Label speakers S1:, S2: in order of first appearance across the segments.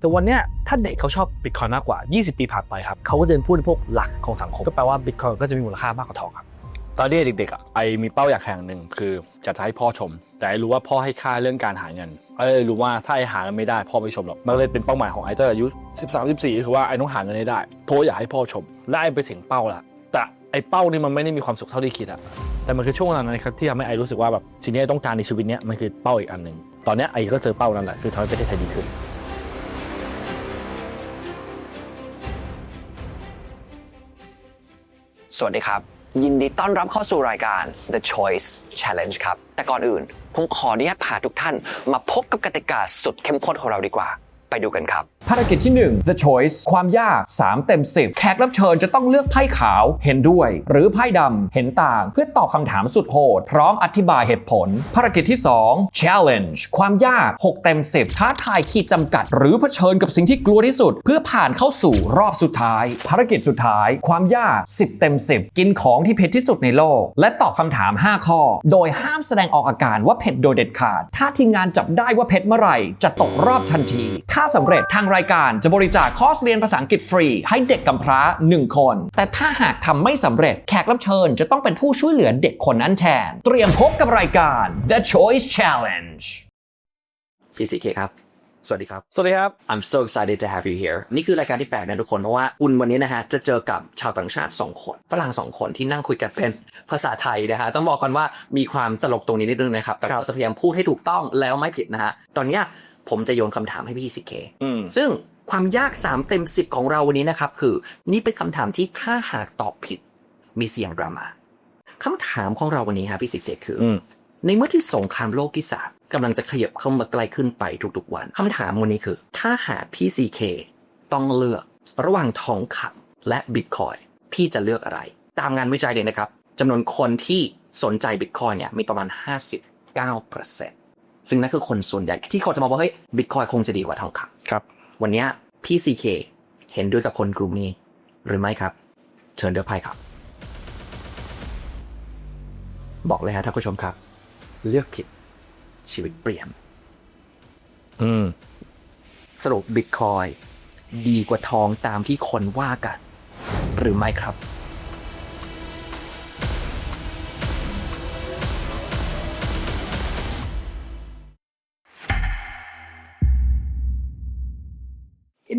S1: แต่วันนี้ถ้าเด็กเขาชอบบิตคอยมากกว่า 20 ปีผ่านไปครับเขาก็เดินพูดในพวกหลักของสังคม ก็แปลว่าบิตคอยก็จะมีมูลค่ามากกว่าทองครับ
S2: ตอนเด็กๆไอมีเป้าอยากแข่งหนึ่งคือจะให้พ่อชม แต่ไอรู้ว่าพ่อให้ค่าเรื่องการหาเงินไอรู้ว่าถ้าไอหาเงินไม่ได้พ่อไม่ชมหรอกมันเลยเป็นเป้าหมายของไอตั้งแต่อายุ13 14คือว่าไอต้องหาเงินให้ได้โทรอยากให้พ่อชม และไอไปถึงเป้าละแต่ไอเป้านี่มันไม่ได้มีความสุขเท่าที่คิดอะแต่มันคือช่วงเวลานั้นครับที่ทำให้ไอรู้สึกว่าแบบสิ่งที่ไอต้องการในชีวิตเนี้ยมันคือเป้าอีกอันหนึ่งตอนนี้ไอก็เจอเป้านั่นแหละคือทำให้ประเทศไทยดีขึ้น
S3: สวัสดีครับ ยินดีต้อนรับเข้าสู่รายการ The Choice Challenge ครับ แต่ก่อนอื่น ผมขออนุญาตพาทุกท่านมาพบกับกติกาสุดเข้มข้นของเราดีกว่า ไปดูกันครับ
S4: ภารกิจที่ 1 The Choice ความยาก 3 เต็ม 10 แขกรับเชิญจะต้องเลือกไพ่ขาวเห็นด้วย หรือไพ่ดำเห็นต่าง เพื่อตอบคำถามสุดโหด พร้อมอธิบายเหตุผล ภารกิจที่ 2 Challenge ความยาก 6 เต็ม 10 ท้าทายขีดจำกัด หรือเผชิญกับสิ่งที่กลัวที่สุด เพื่อผ่านเข้าสู่รอบสุดท้าย ภารกิจสุดท้าย ความยาก 10 เต็ม 10 กินของที่เผ็ดที่สุดในโลก และตอบคำถาม 5 ข้อ โดยห้ามแสดงออกอาการว่าเผ็ดโดยเด็ดขาด ถ้าทีมงานจับได้ว่าเผ็ดเมื่อไหร่ จะตกรอบทันทีถ้าสำเร็จทางรายการจะบริจาคคอร์สเรียนภาษาอังกฤษฟรี ให้เด็กกำพร้า 1 คน แต่ถ้าหากทำไม่สำเร็จแขกรับเชิญจะต้องเป็นผู้ช่วยเหลือเด็กคนนั้นแทน เตรียมพบกับรายการ The Choice Challenge
S5: พี่สีเคครับสวัสดีครับ
S1: สวัสดีครับ
S5: I'm so excited to have you here นี่คือรายการที่แปลกนะทุกคน เพราะว่าคุณวันนี้นะฮะ จะเจอกับชาวต่างชาติ 2 คน ฝรั่ง 2 คนที่นั่งคุยกันเป็นภาษาไทยนะฮะ ต้องบอกกันว่ามีความตลกตรงนี้นิดนึงนะครับ แต่
S1: ครับ
S5: เราจะพยายามพูดให้ถูกต้องแล้วไม่ผิดนะฮะ ตอนเนี้ย ผมจะโยนคำถามให้พี่สีเค
S2: อืม
S5: ซึ่งความยาก3เต็ม10ของเราวันนี้นะครับ คือ นี่เป็นคำถามที่ถ้าหากตอบผิด มีเสียงดราม่าคำถามของเราวันนี้ฮะพี่สีเคคืออ
S2: อืม
S5: ในเมื่อที่สงครามโลกที่สามกำลังจะขยับเข้ามาใกล้ขึ้นไปทุกๆวันคำถามวันนี้คือ ถ้าหากพี่ซีเคต้องเลือกระหว่างทองคำและบิตคอยน์พี่จะเลือกอะไร ตามงานวิจัยเลยนะครับจำนวนคนที่สนใจบิตคอยน์เนี่ยมีประมาณ 59%ซึ่ งนั่นคือคนส่วนใหญ่ที่เขาจะมองว่าเฮ้ยบิตคอยน์คงจะดีกว่าทองคำ
S2: ครับ
S5: วันเนี้ยพี่ซีเคเห็นด้วยกับคนกลุ่มนี้ หรือไม่ครับ เชิญเดือไพ่ครับ บอกเลยฮะท่านผู้ชมครับ เลือกผิดชีวิตเปลี่ยน
S2: อืม
S5: สรุปบิตคอยดีกว่าทองตามที่คนว่ากัน หรือไม่ครับ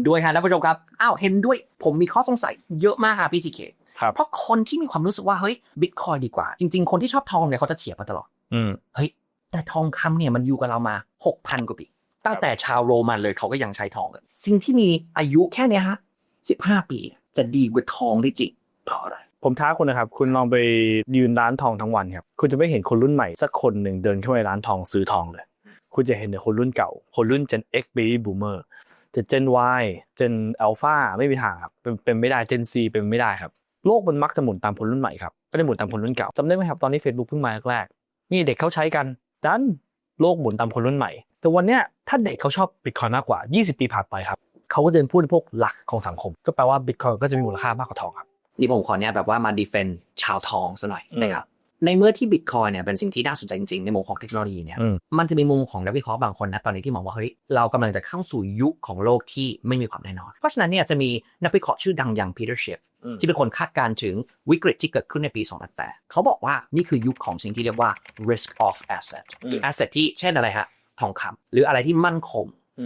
S5: ด้วยฮะท่านผู้ชมครับอ้าวเห็นด้วยผมมีข้อสงสัยเยอะมากครับพี่ซีเค
S2: ครับ
S5: เพราะคนที่มีความรู้สึกว่าเฮ้ยบิตคอยดีกว่า จริง ๆ คนที่ชอบทองเนี่ยเขาจะเถียงมาตลอด
S2: อืม
S5: เฮ้ยแต่ทองคำเนี่ยมันอยู่กับเรามา6,000กว่าปี ตั้งแต่ชาวโรมันเลยเขาก็ยังใช้ทองกัน สิ่งที่มีอายุแค่เนี้ยฮะ15ปี จะดีกว่าทองได้จริงเพราะอะไร
S1: ผมท้าคุณนะครับ คุณลองไปยืนร้านทองทั้งวันครับ คุณจะไม่เห็นคนรุ่นใหม่สักคนหนึ่งเดินเข้าไปร้านทองซื้อทองเลย คุณจะเห็นแต่คนรุ่นเก่า คนรุ่น Gen X Baby Boomer แต่ Gen Y Gen Alpha ไม่มีทางครับเป็นเป็นไม่ได้ Gen Z เป็นไม่ได้ครับโลกมันมักจะหมุนตามคนรุ่นใหม่ครับไม่ได้หมุนตามคนรุ่นเก่าจำได้ไหมครับตอนนี้ Facebook เพิ่งมาแรกๆนี่เด็กเขาใช้กันดันโลกหมุนตามคนรุ่นใหม่ แต่วันเนี้ยถ้าเด็กเขาชอบ Bitcoin มากกว่า 20 ปีผ่านไปครับเขาก็เดินพูดในพวกหลักของสังคม ก็แปลว่า Bitcoin ก็จะมีมูลค่ามากกว่าทองครับ
S5: นี่ผมขอเนี่ยแบบว่ามาดีเฟนชาวทองซะหน่อยนะครับ ในเมื่อที่บิตคอยเนี่ยเป็นสิ่งที่น่าสนใจจริงๆ ในมุมของเทคโนโลยีเนี่ย
S2: อืม
S5: มันจะมีมุมของนักวิเคราะห์บางคนนะตอนนี้ที่มองว่าเฮ้ยเรากำลังจะเข้าสู่ยุคของโลกที่ไม่มีความแน่นอน เพราะฉะนั้นเนี่ยจะมีนักวิเคราะห์ชื่อดังอย่างพีเตอร์เชฟ
S2: อืม
S5: ที่เป็นคนคาดการณ์ถึงวิกฤตที่เกิดขึ้นในปี2008เขาบอกว่านี่คือยุคของสิ่งที่เรียกว่า risk of asset หรือ asset ที่เช่นอะไรฮะทองคำหรืออะไรที่มั่นคง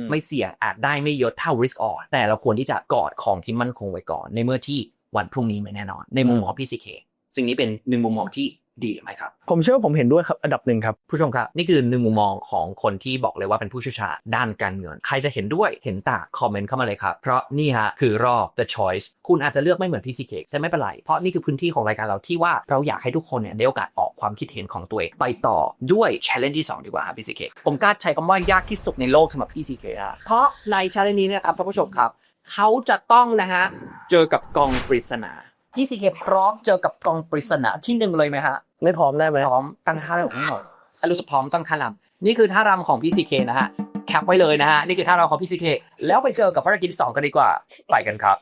S5: ไม่เสี่ยงอาจได้ไม่เยอะเท่า risk on แต่เราควรที่จะกอดของที่มั่นคงไว้ก่อน ในเมื่อที่วันพรุ่งนี้ไม่แน่นอน ในมุมมองของพี่ซีเคสิ่งนี้เป็นหนึ่งมุมมองที่ ดีไหมครับ
S1: ผมเชื่อว่าผมเห็นด้วยครับอันดับหนึ่งครับ
S5: ผู้ชมครับ นี่คือหนึ่งมุมมองของคนที่บอกเลยว่าเป็นผู้เชี่ยวชาญด้านการเงิน ใครจะเห็นด้วยเห็นต่างคอมเมนต์เข้ามาเลยครับ เพราะนี่ฮะคือรอบ the choice คุณอาจจะเลือกไม่เหมือนพี่ซีเคแต่ไม่เป็นไร เพราะนี่คือพื้นที่ของรายการเราที่ว่าเราอยากให้ทุกคนเนี่ยได้โอกาสออกความคิดเห็นของตัวเองไปต่อด้วย challenge ที่ 2 ดีกว่าครับพี่ซีเคผมกล้าใช้คำว่ายากที่สุดในโลกสำหรับพี่ซีเคอะเพราะใน challenge นี้เนะครับท่านผู้ชมครับ เขาจะต้องนะฮะเจอกับกองปริศนา พี่ซีเคพร้อมเจอกับกองปริศนาที่หนึ่งเลยไหมฮะ
S1: ไม่พร้อมได้ไหม
S5: พร้อมตั้งท่ารำของหน่อยอะรู้สึกพร้อมตั้งท่ารำนี่คือท่ารำของพี่ซีเคนะฮะแคปไว้เลยนะฮะนี่คือท่ารำของพี่ซีเคแล้วไปเจอกับภารกิจที่สองกันดีกว่าไปกันครับ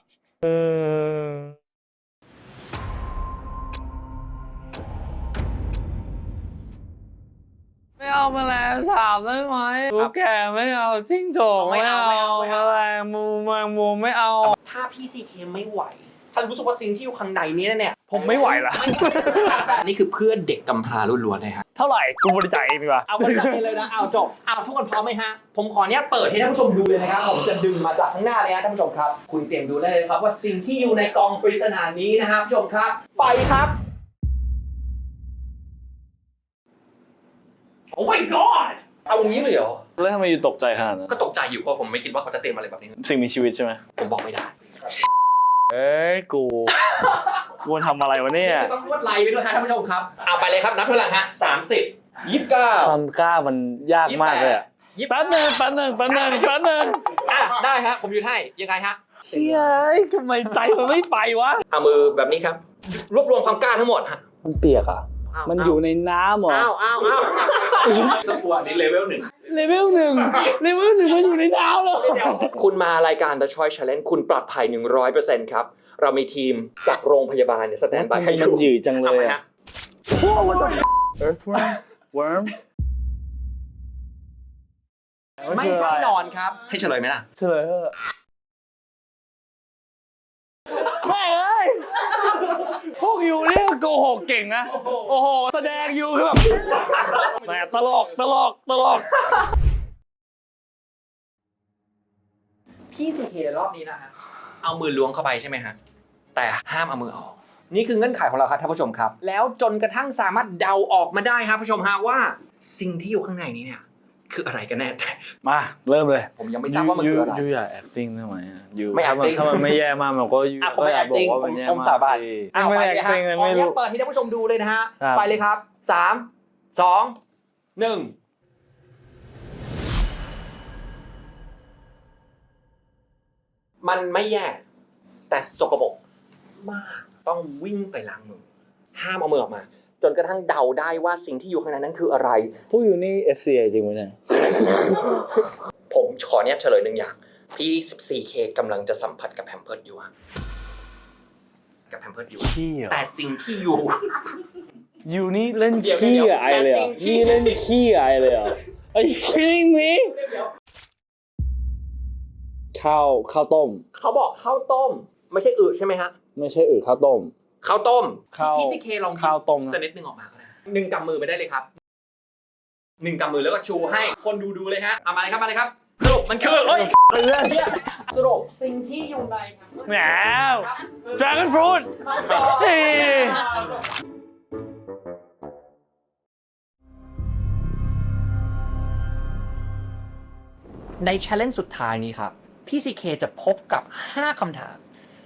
S6: ไม่เอาแมลงสาบได้ไหมลูกแกไม่เอาจิ้งจก
S5: ไม่
S6: ไม่
S5: เอา
S6: เอา
S5: ไม่เอาไม่
S6: แม
S5: เอา
S6: ลง
S2: แมงมุมไม่เอา
S5: ถ้าพี่ซีเคไม่ไหว ถ้ารู้สึกว่าสิ่งที่อยู่ข้างในนี้เนี่ย
S2: ผมไม่ไหวละ
S5: นี่คือเพื่อเด็กกำพร้าล้วนๆเลยฮะ
S2: เท่าไหร่กูบริจาคเองดีกว่า
S5: เอาบริจาคเลยนะเอาจบเอาทุกคนพร้อมไหมฮะผมขอเนี้ยเปิดให้ท่านผู้ชมดูเลยนะครับผมจะดึงมาจากข้างหน้าเลยฮะท่านผู้ชมครับ คุณเตรียมดูได้เลยครับ ว่าสิ่งที่อยู่ในกองปริศนานี้นะครับผู้ชมครับ ไปครับโอ้ my god เอางี้เลยเหรอ
S7: แล้วทำไมอยู่ตกใจขนาดนั้น
S5: ก็ตกใจอยู่เพราะผมไม่คิดว่าเขาจะเตรียมอะไรแบบนี้
S7: สิ่งมีชีวิตใช่ไหม
S5: ผมบอกไม่ได้
S2: เอ้ยกู กูทำอะไรวะเนี่ย
S5: ต้องลวดลายไปด้วยฮะท่านผู้ชมครับเอาไปเลยครับนับถอยหลังฮะสามสิบยี่สิบเก้า
S2: ความกล้ามันยากมากเลยอะ
S5: ยี่สิบ
S2: แป๊บนึงแป๊บนึงแป๊บนึงแป๊บนึง
S5: อะได้ฮะผมหยุดให้ยังไงฮะ
S2: เฮ้ยทำไมใจมันไม่ไปวะ
S5: เอามือแบบนี้ครับ รวบรวมความกล้าทั้งหมดฮะ
S7: มันเปียกอะา
S5: ว
S7: มันอยู่ในน้ำเหรอ
S5: อ้าวอ้าวอ้าวต้องกลัวนี่เลเวลหนึ่ง
S7: เลเวลหนึ่งเลเวลหนึ่งมันอยู่ในน้ำเหรอ
S5: คุณมารายการ The Choice Challenge คุณปลอดภัย100%ครับ เรามีทีมจากโรงพยาบาลเนี่ยสแตนบายให้อ
S7: มัน
S5: ยู่
S7: หยืดจังเล
S5: เอาไหม
S7: ย
S5: ฮะ
S7: อะ Earthworm worm
S5: ไม่ใช่หนอนครับ ให้เฉลยไหมล่ะ
S7: เฉลยเถอะ
S2: แม่เอ้ยพวกยูเนี่ย โกหกเก่งนะ โอ้โห แสดงยูคือแบบแหมตลกตลกตลก
S5: พี่ซีเครอบนี้นะฮะเอามือล้วงเข้าไปใช่ไหมฮะ แต่ห้ามเอามือออก นี่คือเงื่อนไขของเราครับท่านผู้ชมครับ แล้วจนกระทั่งสามารถเดาออกมาได้ครับผู้ชมฮะว่า สิ่งที่อยู่ข้างในนี้เนี่ย คืออะไรกันแน่
S2: มาเริ่มเลย
S5: ผมยังไม่ทราบว่ามันคืออะไร
S2: ยูอย่า acting ได้ไหมอะยู
S5: ไม่
S2: ถ้ามัน
S5: acting
S2: ถ้ามันไม่แย่มากมันก็ยู
S5: อะผมไม่
S2: ก็อย่าบอก
S5: acting
S2: ว่ามันแย่
S5: ผม
S2: มาก
S5: สาบาน
S2: สิ
S5: เอา
S2: ไม่
S5: ไป
S2: ได้
S5: เลยฮะ
S2: acting เลย
S5: ขอ
S2: ไม่
S5: อนุญา
S2: รู้
S5: ตเปิดให้ท่านผู้ชมดูเลยนะฮะ
S2: ครับ
S5: ไปเลยครับสามสองหนึ่งมันไม่แย่ แต่สกปรกมากต้องวิ่งไปล้างมือห้ามเอามือออกมา จนกระทั่งเดาได้ว่าสิ่งที่อยู่ข้างในนั้นคืออะไร
S7: พวกอยู่นี่ FCA จริงไหมเนี่ย
S5: ผมขอเนี่ยเฉลยหนึ่งอย่าง พี่ 14K กำลังจะสัมผัสกับแพมเพิร์ดอยู่อะกับแพมเพิร์ดอยู่
S2: ขี้เหรอ
S5: แต่สิ่งที่อยู่
S2: ยูนี่เล่น
S5: เดี๋ยว
S7: ขี้อะไอเลยเหร
S5: แต่
S7: อะ
S5: สิ่งที่
S7: นี่เล่นขี้อะไอเลยเหรอะ Are you kidding me ข้าวข้าวต้ม
S5: เขาบอกข้าวต้ม ไม่ใช่อึใช่ไหมฮะ
S7: ไม่ใช่อือข้าวต้ม
S5: ข้าวต้ม
S7: ข้าว
S5: พี่ซีเคลอง
S7: ข้าวต้มนะ
S5: สกนิดหนึ่งออกมาก็ได้หนึ่งกำมือไปได้เลยครับหนึ่งกำมือแล้วก็ชูให้คนดูดูเลยฮะเอามาเลยครับมาเลยครับสรุปมันคือเอ้ยสรุปสิ่งที่อยู่ใน
S2: แหม Dragon Fruit เฮ้ย
S5: ใน challenge สุดท้ายนี้ครับ พี่ซีเคจะพบกับ 5คำถาม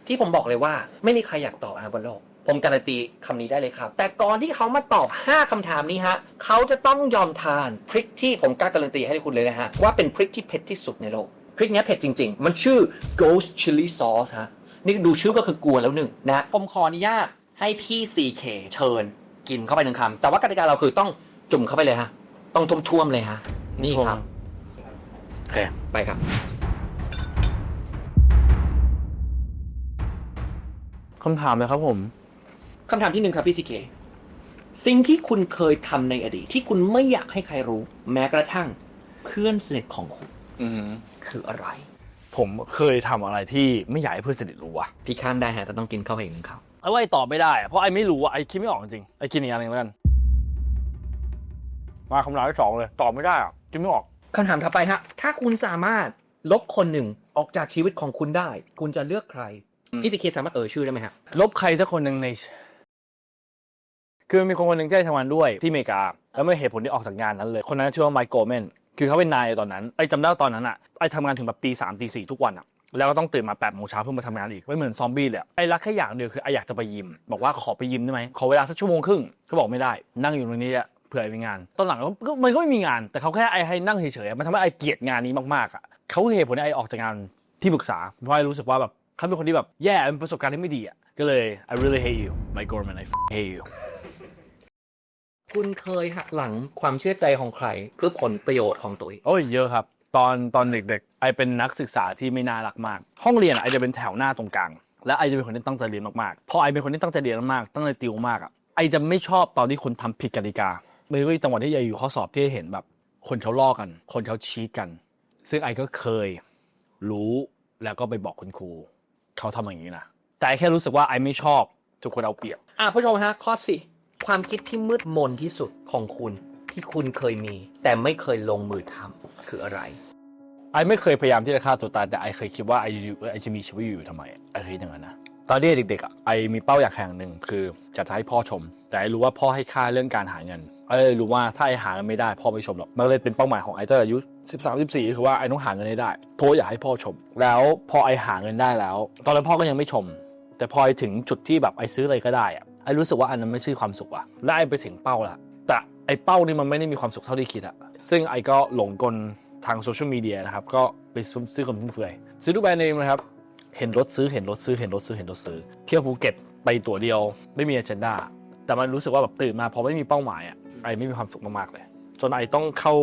S5: ที่ผมบอกเลยว่าไม่มีใครอยากตอบฮะบนโลก ผมการันตีคำนี้ได้เลยครับ แต่ก่อนที่เขามาตอบ 5คำถามนี้ฮะเขาจะต้องยอมทานพริกที่ผมกล้าการันตีให้คุณเลยนะฮะว่าเป็นพริกที่เผ็ดที่สุดในโลกพริกเนี้ยเผ็ดจริง ๆ มันชื่อ ghost chili sauce ฮะนี่ดูชื่อก็คือกลัวแล้วหนึ่งนะผมขออนุญาตให้พี่ CK เชิญกินเข้าไปหนึ่งคำแต่ว่ากติกาเราคือต้องจุ่มเข้าไปเลยฮะต้องท่วมๆเลยฮะนี่ครับ
S2: โอเค
S5: ไปครับ
S2: คำถามเลยครับผม
S5: คำถามที่หนึ่งครับพี่ซีเค สิ่งที่คุณเคยทำในอดีตที่คุณไม่อยากให้ใครรู้ แม้กระทั่งเพื่อนสนิทของคุณ
S7: อือหือ
S5: คืออะไร
S2: ผมเคยทำอะไรที่ไม่อยากให้เพื่อนสนิทรู้ว่ะ
S5: พี่ข้ามได้ฮะแต่ต้องกินข้าวไปอีกหนึ่งคำ
S2: ไอ้ว่าไอ้ตอบไม่ได้อะเพราะไอ้ไม่รู้อะไอ้คิดไม่ออกจริงๆไอ้กินอีกอย่างหนึงแล้วกัน มาคำถามที่สองเลยตอบไม่ได้อะคิดไม่ออก
S5: คำถามถัดไปฮะ ถ้าคุณสามารถลบคนหนึ่งออกจากชีวิตของคุณได้ คุณจะเลือกใคร พี่ซีเคสามารถเอ่ยชื่อได้ไหมฮะ
S2: ลบใครสักคนหนึ่งใน คือมีคนคนหนึ่งที่ได้ทำงานด้วยที่อเมริกา แล้วไม่เหตุผลที่ออกจากงานนั้นเลย คนนั้นชื่อว่าไมค์โกลแมนคือเขาเป็นนายตอนนั้นไอ้จำได้ว่าตอนนั้นอะไอ้ทำงานถึงแบบตีสามตีสี่ทุกวันอะแล้วก็ต้องตื่นมาแปดโมงเช้าเพื่อมาทำงานอีกไม่เหมือนซอมบี้เลยอะไอ้รักแค่อย่างเดียวคือไอ้อยากจะไปยิม บอกว่าขอไปยิมได้ไหมขอเวลาสักชั่วโมงครึ่งเขาบอกไม่ได้ นั่งอยู่ตรงนี้อะเผื่อไอ้มีงาน ตอนหลังก็มันก็ไม่มีงาน แต่เขาแค่ไอ้ให้นั่งเฉยๆอะมันทำให้ไอ้เกลียดงานนี้มากๆอะเขาคือเหตุผลที่ไอ้ออกจากงานที่ปรึกษาเพราะไอ้รู้สึกว่าแบบ เขาเป็นคนที่แบบแย่เป็นประสบการณ์ที่ไม่ดีอะก็เลย I really hate you Mike Gorman I f- hate you
S5: คุณเคยหักหลังความเชื่อใจของใครเพื่อผลประโยชน์ของตัวเอง
S2: โอ้ยเยอะครับ ตอนตอนเด็กๆไอเป็นนักศึกษาที่ไม่น่ารักมาก ห้องเรียนอะไอจะเป็นแถวหน้าตรงกลาง และไอจะเป็นคนที่ตั้งใจเรียนมากๆพอไอเป็นคนที่ตั้งใจเรียนมากๆตั้งใจติวมากอะไอจะไม่ชอบตอนที่คนทำผิดกติกาไม่ว่าจังหวะที่ไออยู่ข้อสอบที่เห็นแบบ คนเขาลอกกัน คนเขาชีตกัน ซึ่งไอก็เคย รู้แล้วก็ไปบอกคุณครู เขาทำอย่างนี้นะแต่ไอ้แค่รู้สึกว่าไอ้ไม่ชอบทุกคนเอาเปรียบ
S5: อะผู้ชมฮะข้อสี่ความคิดที่มืดมนที่สุดของคุณที่คุณเคยมี แต่ไม่เคยลงมือทำคืออะไร
S2: ไอ้ไม่เคยพยายามที่จะฆ่าตัวตายแต่ไอ้เคยคิดว่าไอ้อยู่ไอ้จะมีชีวิตอยู่ทำไมไอ้เคยคิดอย่างนั้นนะตอนที่เด็กๆอะไอ้มีเป้าอยากแข่งหนึ่งคือจะให้พ่อชม แต่ไอ้รู้ว่าพ่อให้ค่าเรื่องการหาเงิน ไอ้เลยรู้ว่าถ้าไอ้หาเงินไม่ได้พ่อไม่ชมหรอกมันเลยเป็นเป้าหมายของไอ้ตั้งอายุ13 14คือว่าไอ้ต้องหาเงินให้ได้เพราะอยากให้พ่อชม แล้วพอไอ้หาเงินได้แล้ว ตอนนั้นพ่อก็ยังไม่ชม แต่พอไอ้ถึงจุดที่แบบไอ้ซื้ออะไรก็ได้อะไอ้รู้สึกว่าอันนั้นไม่ใช่ความสุขอะและไอ้ไปถึงเป้าละแต่ไอ้เป้านี่มันไม่ได้มีความสุขเท่าที่คิดอะซึ่งไอ้ก็หลงกลทางโซเชียลมีเดียนะครับก็ไปซื้อความฟุ่มเฟือยซื้อทุกแบรนด์เนมนะครับเห็นรถซื้อเห็นรถซื้อเห็นรถซื้อเห็นรถซื้อเที่ยวภูเก็ตไปตั๋วเดียวไม่มีอ g e n d a แต่มันรู้สึกว่าแบบตื่นมาพอไม่มีเป้าหมายอะ ไอ้ไม่มีความสุขมากๆเลย จนไอต้องเข้า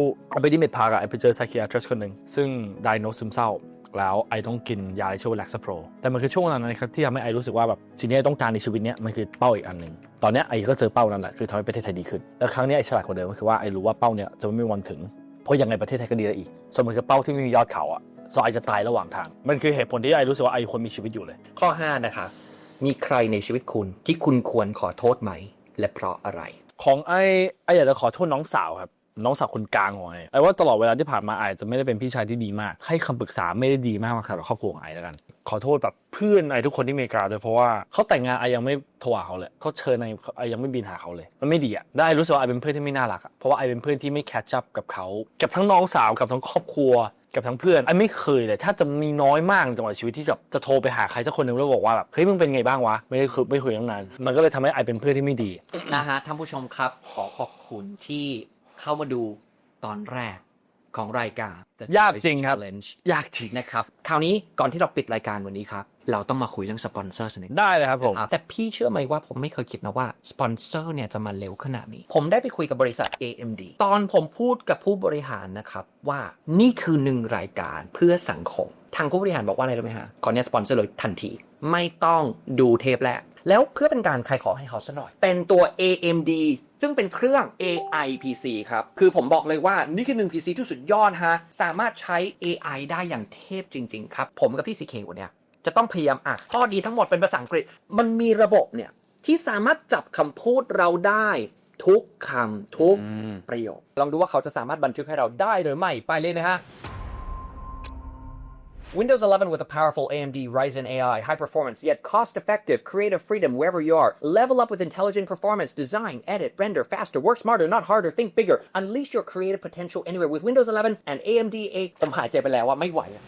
S2: ไปที่เมดพาร์กไอไปเจอไซคิอาทริสคนหนึ่งซึ่งไดโนซึมเศร้า แล้วไอต้องกินยาที่ชื่อว่าแล็กซ์โปรแต่มันคือช่วงเวลานั้นนะครับที่ทำให้ไอรู้สึกว่าแบบสิ่งที่ไอต้องการในชีวิตเนี้ยมันคือเป้าอีกอันหนึ่งตอนนี้ไอก็เจอเป้านั้นแหละคือทำให้ประเทศไทยดีขึ้นแล้วครั้งนี้ไอฉลาดกว่าเดิมก็คือว่าไอรู้ว่าเป้าเนี้ยจะไม่มีวันถึงเพราะยังไงประเทศไทยก็ดีได้อีกส่วนมันคือเป้าที่ไม่มียอดเขาอะสไอจะตายระหว่างทาง มันคือเหตุผลที่ไอรู้สึกว่าไอควรมีชีวิตอยู่เลย
S5: ข้อ 5 นะคะ มีใครในชีวิตคุณที่คุณควรขอโทษไหม และเพราะอะไร
S2: ของไอไออยากจะขอโทษน้องสาวครับ น้องสาวคนกลางของไอไอว่าตลอดเวลาที่ผ่านมาไอจะไม่ได้เป็นพี่ชายที่ดีมาก ให้คำปรึกษาไม่ได้ดีมากสำหรับครอบครัวของไอแล้วกัน ขอโทษแบบเพื่อนไอทุกคนที่อเมริกาด้วยเพราะว่าเขาแต่งงานไอยังไม่โทรหาเขาเลยเขาเชิญไอไอยังไม่บินหาเขาเลย มันไม่ดีอะได้รู้สึกว่าไอเป็นเพื่อนที่ไม่น่ารักอะเพราะว่าไอเป็นเพื่อนที่ไม่แคชชัพกับเขากับทั้งน้องสาวกับทั้งครอบครัว กับทั้งเพื่อนไอ้ไม่เคยเลยถ้าจะมีน้อยมากในจังหวะชีวิตที่แบบจะโทรไปหาใครสักคนหนึ่งแล้วบอกว่าแบบเฮ้ยมึงเป็นไงบ้างวะไม่ได้คุยไม่คุยตั้งนานมันก็เลยทำให้ไอเป็นเพื่อนที่ไม่ดี
S5: นะฮะท่านผู้ชมครับ ขอขอบคุณที่เข้ามาดูตอนแรก ของรายการ The
S2: ยาก
S5: Choice
S2: จริงครับ
S5: Challenge
S2: ยากจริง
S5: นะครับคราวนี้ก่อนที่เราปิดรายการวันนี้ครับ เราต้องมาคุยเรื่องสปอนเซอร์สักนิด
S2: ได้เลยครับผม
S5: แต่พี่เชื่อไหมว่าผมไม่เคยคิดนะว่า สปอนเซอร์เนี่ยจะมาเร็วขนาดนี้ ผมได้ไปคุยกับบริษัท AMD ตอนผมพูดกับผู้บริหารนะครับ ว่านี่คือหนึ่งรายการเพื่อสังคม ทางผู้บริหารบอกว่าอะไรรู้ไหมฮะ ขอเนี่ยสปอนเซอร์เลยทันที ไม่ต้องดูเทปแรกแล้วเพื่อเป็นการใครขอให้เขาซะหน่อย เป็นตัว AMD ซึ่งเป็นเครื่อง AI PC ครับ คือผมบอกเลยว่านี่คือหนึ่ง PC ที่สุดยอดฮะ สามารถใช้ AI ได้อย่างเทพจริง ๆ ครับ ผมกับพี่ซีเควันเนี้ยจะต้องพยายามอะข้อดีทั้งหมดเป็นภาษาอังกฤษ มันมีระบบเนี่ย ที่สามารถจับคำพูดเราได้ทุกคำทุกประโยค ลองดูว่าเขาจะสามารถบันทึกให้เราได้หรือไม่ ไปเลยนะฮะ Windows 11 with a powerful AMD Ryzen AI, high performance yet cost effective, creative freedom wherever you are. Level up with intelligent performance, design, edit, render faster, work smarter, not harder, think bigger. Unleash your creative potential anywhere with Windows 11 and AMD A ผมหายใจไปแล้วว่าไม่ไหวอะ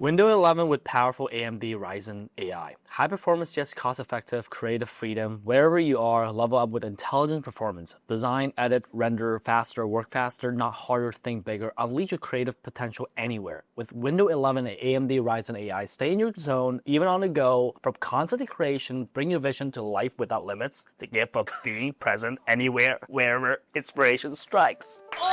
S2: Windows 11 with powerful AMD Ryzen AI. High performance, just cost effective, creative freedom. Wherever you are, level up with intelligent performance. Design, edit, render faster, work faster, not harder, think bigger. Unleash your creative potential anywhere. With Windows 11 and AMD Ryzen AI, stay in your zone, even on the go. From content to creation, bring your vision to life without limits. The gift of being present anywhere, wherever inspiration strikes.
S5: โอ้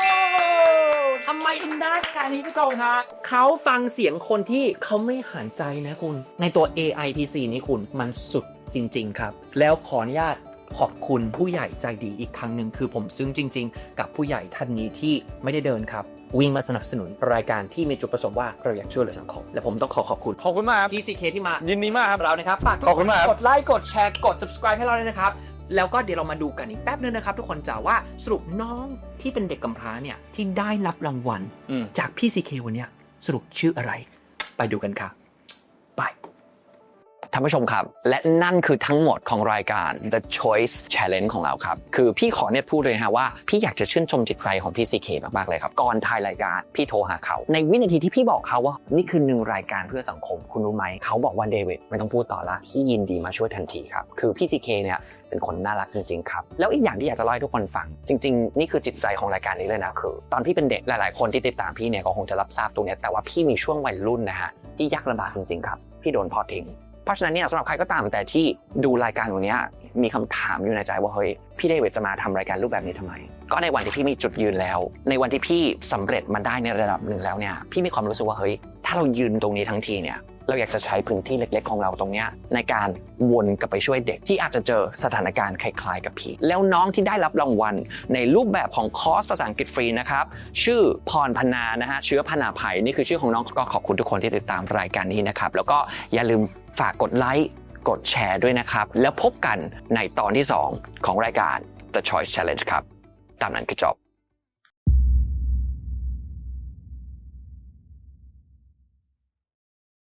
S5: ทำไมถึงได้ขนาดนี้พี่กองฮะเขาฟังเสียงคนที่เขาไม่หันใจนะคุณ ในตัว AI PC นี้คุณมันสุดจริง ๆ ครับ แล้วขออนุญาตขอบคุณผู้ใหญ่ใจดีอีกครั้งหนึ่งคือผมซึ้งจริง ๆ กับผู้ใหญ่ท่านนี้ที่ไม่ได้เดินครับ วิ่งมาสนับสนุนรายการที่มีจุดประสงค์ว่าเราอยากช่วยเหลือสังคม และผมต้องขอขอบคุณ
S2: ขอบคุณมากครับ
S5: พี่ซีเคที่มา
S2: ยินดีมากครับ
S5: เรานะครับฝากทุ
S2: ขอบคุณมากครับ
S5: กดไลค์กดแชร์กด subscribe ให้เราเลยนะครับ แล้วก็เดี๋ยวเรามาดูกันอีกแป๊บนึงนะครับ ทุกคนจะว่าสรุปน้องที่เป็นเด็กกำพร้าเนี่ยที่ได้รับรางวัล
S2: อืม
S5: จากพี่ซีเควันเนี้ยสรุปชื่ออะไร ไปดูกันค่ะไป
S3: ท่านผู้ชมครับ และนั่นคือทั้งหมดของรายการ The Choice Challenge ของเราครับ คือพี่ขอเนี่ยพูดเลยฮะว่า พี่อยากจะชื่นชมจิตใจของพี่ซีเคมากๆเลยครับ ก่อนถ่ายรายการพี่โทรหาเขา ในวินาทีที่พี่บอกเขาว่า นี่คือหนึ่งรายการเพื่อสังคมคุณรู้ไหม เขาบอกว่าเดวิดไม่ต้องพูดต่อละพี่ยินดีมาช่วยทันทีครับ คือพี่ซีเคเนี่ยเป็นคนน่ารักจริงๆครับ แล้วอีกอย่างที่อยากจะเล่าให้ทุกคนฟัง จริง ๆ นี่คือจิตใจของรายการนี้เลยนะคือ ตอนพี่เป็นเด็กหลายๆ คนที่ติดตามพี่เนี่ยก็คงจะรับทราบตรงนี้แต่ว่าพี่มีช่วงวัยรุ่นนะฮะที่ยากลำบากจริงๆครับพี่โดนพ่อทิ้ง เพราะฉะนั้นเนี่ยสำหรับใครก็ตามแต่ที่ดูรายการวันเนี้ยมีคำถามอยู่ในใจว่าเฮ้ยพี่เดวิดจะมาทำรายการรูปแบบนี้ทำไม ก็ในวันที่พี่มีจุดยืนแล้ว ในวันที่พี่สำเร็จมาได้ในระดับหนึ่งแล้วเนี่ยพี่มีความรู้สึกว่าเฮ้ยถ้าเรายืนตรงนี้ทั้งทีเนี่ย
S5: เราอยากจะใช้พื้นที่เล็กๆของเราตรงนี้ในการวนกลับไปช่วยเด็กที่อาจจะเจอสถานการณ์คล้ายๆกับพีแล้วน้องที่ได้รับรางวัล ในรูปแบบของคอร์สภาษาอังกฤษฟรีนะครับ ชื่อพรพนานะฮะเชื้อพนาภัยนี่คือชื่อของน้องก็ขอบคุณทุกคนที่ติดตามรายการนี้นะครับ แล้วก็อย่าลืมฝากกดไลค์กดแชร์ด้วยนะครับ แล้วพบกันในตอนที่ 2 ของรายการ The Choice Challenge ครับ ตามนั้นคือจบ